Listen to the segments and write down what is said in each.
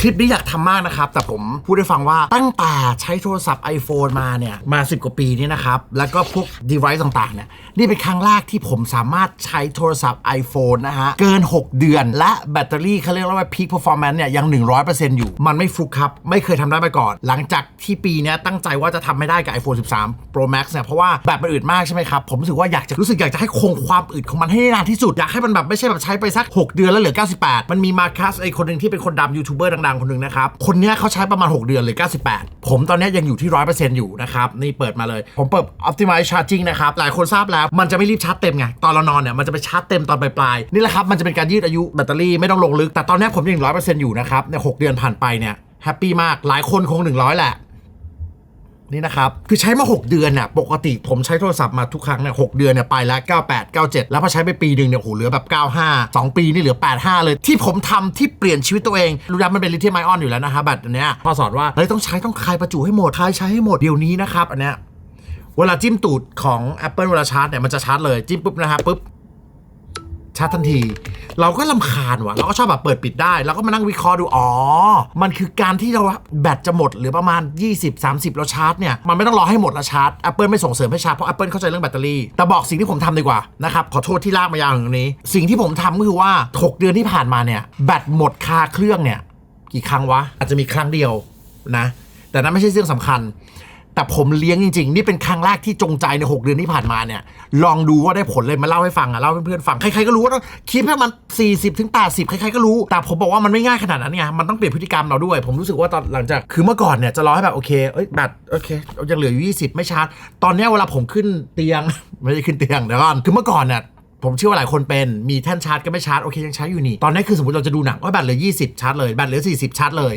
คลิปนี้อยากทำมากนะครับ แต่ผมพูดให้ฟังว่าตั้งแต่ใช้โทรศัพท์ iPhone มาเนี่ย มา 10 กว่าปีนี่นะครับ แล้วก็พวก device ต่างๆ เนี่ย นี่เป็นครั้งแรกที่ผมสามารถใช้โทรศัพท์ iPhone นะฮะ เกิน 6 เดือน และแบตเตอรี่เขาเรียกว่า peak performance เนี่ย ยัง 100%อยู่ มันไม่ฟลุกครับ ไม่เคยทำได้มาก่อน หลังจากที่ปีนี้ตั้งใจว่าจะทำไม่ได้กับ iPhone 13 Pro Max เนี่ย เพราะว่าแบตมันอึดมากใช่ไหมครับ ผมรู้สึกว่าอยากจะรู้สึกอยากจะให้คงความอึดของมันให้นานที่สุด อยากให้มันแบบไม่ใช่แบบใช้ไปสัก 6 เดือนแล้วเหลือ 98 มันมีมาคัสไอคนหนึ่งที่เป็นคนดังยูทูบเบอร์ดังๆคนหนึ่งนะครับ คนนี้เขาใช้ประมาณ 6 เดือนเลย 98 ผมตอนนี้ยังอยู่ที่ 100%อยู่นะครับ นี่เปิดมาเลย ผมเปิด Optimize Charging นะครับ หลายคนทราบแล้ว มันจะไม่รีบชาร์จเต็มไง ตอนเรานอนเนี่ย มันจะไปชาร์จเต็มตอนปลายๆ นี่แหละครับ มันจะเป็นการยืดอายุแบตเตอรี่ไม่ต้องลงลึก แต่ตอนนี้ผมยัง 100%อยู่นะครับเนี่ยหกเดือนผ่านไปเนี่ย แฮปปี้มาก หลายคนคง 100 แหละ นี่นะครับ คือใช้มา 6 เดือนเนี่ยปกติผมใช้โทรศัพท์มาทุกครั้งเนี่ยหเดือนเนี่ยไปแล้ว 98 97 แล้วพอใช้ไปปีหนึ่งเนี่ยโหเหลือแบบ 95 2 ปีนี่เหลือ 85 เลย ที่ผมทำที่เปลี่ยนชีวิตตัวเอง รู้แล้วมันเป็นลิเธียมไอออนอยู่แล้วนะครับแบตอันเนี้ยพอสอนว่าเฮ้ยต้องใช้ต้องคลายประจุให้หมดคายใช้ให้หมดเดี๋ยวนี้นะครับอันเนี้ยเวลาจิ้มตูดของ Apple เวลาชาร์จเนี่ยมันจะชาร์จเลยจิ้มปุ๊บนะครับปุ๊บ ชาร์จทันที เราก็ลำคาญว่ะ เราก็ชอบแบบเปิดปิดได้แล้วก็มานั่งวิเคราะห์ดู อ๋อ มันคือการที่เราแบตจะหมดหรือประมาณ 20-30เราชาร์จเนี่ย มันไม่ต้องรอให้หมดแล้วชาร์จ Apple ไม่ส่งเสริมให้ชาร์จ เพราะ Apple เข้าใจเรื่องแบตเตอรี่ แต่บอกสิ่งที่ผมทำดีกว่านะครับ ขอโทษที่ลากมายาวถึงตรงนี้ สิ่งที่ผมทำก็คือว่า 6 เดือนที่ผ่านมาเนี่ย แบตหมดคาเครื่องเนี่ย กี่ครั้งวะ อาจจะมีครั้งเดียวนะ แต่นั้นไม่ใช่เรื่องสำคัญ แต่ผมเลี้ยงจริงๆ นี่เป็นครั้งแรกที่จงใจใน 6 เดือนที่ผ่านมาเนี่ย ลองดูว่าได้ผลเลยมาเล่าให้ฟังอะเล่าให้เพื่อนๆฟัง ใครๆก็รู้ว่าต้องคิดให้มัน 40ถึง80 ใครๆก็รู้ แต่ผมบอกว่ามันไม่ง่ายขนาดนั้นไง มันต้องเปลี่ยนพฤติกรรมเราด้วย ผมรู้สึกว่าตอนหลังจาก คือเมื่อก่อนเนี่ยจะรอให้แบบโอเค เอ้ยแบตโอเคยังเหลืออยู่ 20 ไม่ชาร์จ ตอนเนี้ยเวลาผมขึ้นเตียง ไม่ได้ขึ้นเตียงเดี๋ยวก่อน คือเมื่อก่อนเนี่ยผมเชื่อว่าหลายคนเป็น มีแท่นชาร์จก็ไม่ชาร์จ โอเคยังใช้อยู่นี่ ตอนนี้คือสมมติเราจะดูหนังว่าแบตเหลือ 20 ชาร์จเลย แบตเหลือ 40 ชาร์จเลย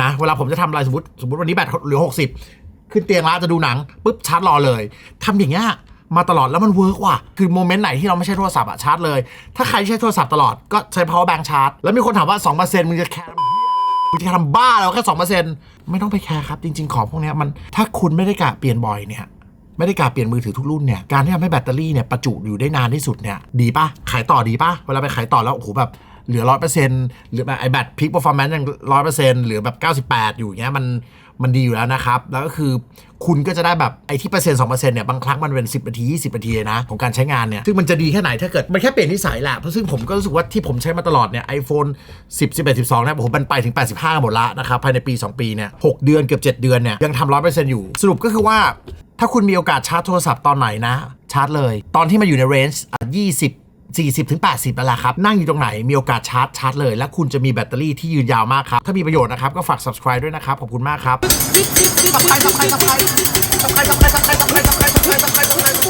นะ เวลาผมจะทำอะไรสมมติสมมติวันนี้แบตเหลือ 60 ขึ้นเตียงแล้วจะดูหนังปุ๊บชาร์จรอเลยทำอย่างเงี้ยมาตลอดแล้วมันเวิร์กว่ะ คือโมเมนต์ไหนที่เราไม่ใช่โทรศัพท์อะชาร์จเลย ถ้าใครใช้โทรศัพท์ตลอดก็ใช้ power bank ชาร์จ แล้วมีคนถามว่า 2%มึงจะแคร์มึงจะทำบ้าแล้วแค่สองเปอร์เซ็นต์ไม่ต้องไปแคร์ครับ จริง ๆ ของพวกนี้มัน ถ้าคุณไม่ได้กะเปลี่ยนบ่อยเนี่ยไม่ได้กะเปลี่ยนมือถือทุกรุ่นเนี่ย การที่ทำให้แบตเตอรี่เนี่ยประจุอยู่ได้นานที่สุดเนี่ย ดีปะขายต่อดีปะเวลาไปขายต่อแล้วโอ้โหแบบเหลือร้อยเปอร์เซ็นต์หรือแบบไอแบตพีคเปอร์ฟอร์แมนซ์ยังร้อยเปอร์เซ็นต์หรือแบบเก้าสิบแปดอยู่เงี้ยมัน มันดีอยู่แล้วนะครับ แล้วก็คือคุณก็จะได้แบบไอ้ที่เปอร์เซ็นต์สองเปอร์เซ็นต์เนี่ยบางครั้งมันเป็นสิบนาทียี่สิบนาทีนะ ของการใช้งานเนี่ย ซึ่งมันจะดีแค่ไหนถ้าเกิด มันแค่เปลี่ยนนิสัยแหละ เพราะซึ่งผมก็รู้สึกว่าที่ผมใช้มาตลอดเนี่ยไอโฟนสิบสิบเอ็ดสิบสองเนี่ยผมมันไปถึงแปดสิบห้าหมดละนะครับภายในปีสองปีเนี่ยหกเดือนเกือบเจ็ดเดือนเนี่ยยังทำร้อยเปอร์เซ็นต์อยู่สรุปก็คือว่า ถ้าคุณมีโอกาสชาร์จโทรศัพท์ตอนไหนนะชาร์จเลย ตอนที่มาอยู่ในเรนจ์ยี่สิบ 40-80แล้วล่ะครับ นั่งอยู่ตรงไหนมีโอกาสชาร์จชาร์จเลย และคุณจะมีแบตเตอรี่ที่ยืนยาวมากครับ ถ้ามีประโยชน์นะครับ ก็ฝาก subscribe ด้วยนะครับ ขอบคุณมากครับ subscribe subscribe subscribe subscribe subscribe subscribe subscribe subscribe subscribe subscribe